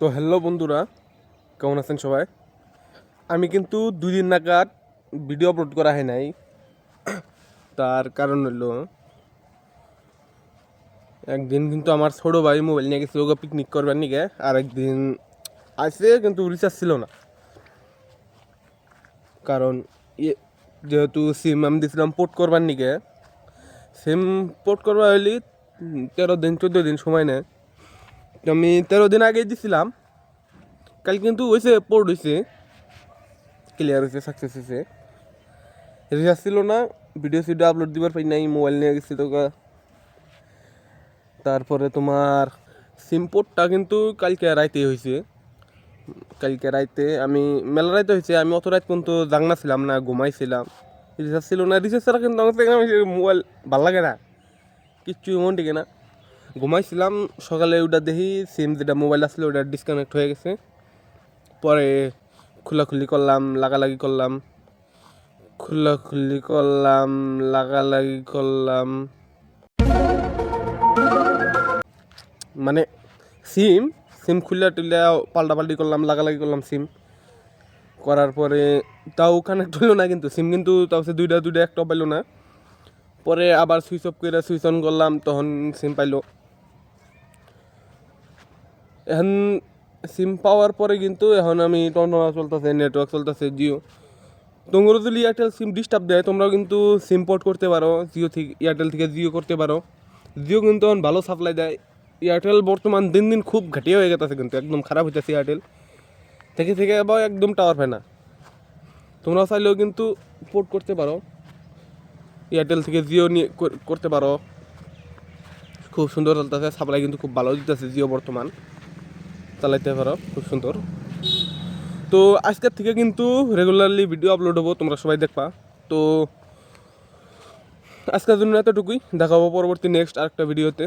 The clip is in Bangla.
তো হ্যালো বন্ধুরা, কেমন আছেন সবাই? আমি কিন্তু দুই দিন নাগাদ ভিডিও আপলোড করা হয় নাই। তার কারণ হলো, একদিন কিন্তু আমার ছোটো ভাই মোবাইল নিয়ে গেছে ওকে পিকনিক করবার নিকে আর একদিন আসে কিন্তু রিচার্জ ছিল না। কারণ যেহেতু সিম আমি দিয়েছিলাম পোর্ট করবার নিকে সিম পোর্ট করবার হলে তেরো দিন, চোদ্দ দিন সময় নেয়। আমি তেরো দিন আগে দিছিলাম। কাল কিন্তু হয়েছে পোর্ট হয়েছে ক্লিয়ার হয়েছে সাকসেস হয়েছে রিচার্জ ছিল না ভিডিও সিডিও আপলোড দিবার পাই নাই মোবাইল নিয়ে গেছি তো গা। তারপরে তোমার সিম পোর্টটা কিন্তু কালকে রাইতে হয়েছে কালকে রাইতে আমি, মেলা রাইতে হয়েছে আমি অত রাত পর্যন্ত জাগনা ছিলাম না ঘুমাইছিলাম রিচার্জ ছিল না রিচার্জ ছাড়া কিন্তু আমার মোবাইল ভালো লাগে না। কিচ্ছু মন টিকে না। ঘুমাইছিলাম, সকালে ওটা দেখি সিম যেটা মোবাইল আসলে ওটা ডিসকানেক্ট হয়ে গেছে। পরে খোলাখুলি করলাম, লাগালাগি করলাম। খোলাখুলি করলাম, লাগালাগি করলাম। মানে সিম সিম খুলে টুলে পাল্টাপাল্টি করলাম, লাগালাগি করলাম সিম করার পরে তাও কানেক্ট হলো না কিন্তু সিম কিন্তু তাও সে দুইটা দুইটা একটা পাইলো না। পরে আবার সুইচ অফ করে সুইচ অন করলাম, তখন সিম পাইলো। এখন সিম পাওয়ার পরে কিন্তু এখন আমি টনটনা চলতেছে নেটওয়ার্ক চলতেছে, জিও। তোমরা যদি এয়ারটেল সিম ডিস্টার্ব দেয়, তোমরাও কিন্তু সিম পোর্ট করতে পারো, জিও থেকে এয়ারটেল থেকে জিও করতে পারো। জিও কিন্তু এখন ভালো সাপ্লাই দেয়। এয়ারটেল বর্তমান দিন দিন খুব ঘাটিয়া হয়ে গেছে কিন্তু, একদম খারাপ হইতেছে এয়ারটেল থেকে থেকে আবার একদম টাওয়ার পায় না তোমরাও চাইলেও কিন্তু পোর্ট করতে পারো। এয়ারটেল থেকে জিও নিয়ে করতে পারো। খুব সুন্দর চলতেছে সাপ্লাই কিন্তু খুব ভালো দিতেছে জিও বর্তমান। চালাইতে পারো, খুব সুন্দর। তো আজকের থেকে কিন্তু রেগুলারলি ভিডিও আপলোড হব, তোমরা সবাই দেখবা। তো আজকের জন্য এতটুকুই দেখাবো পরবর্তী নেক্সট আরেকটা ভিডিওতে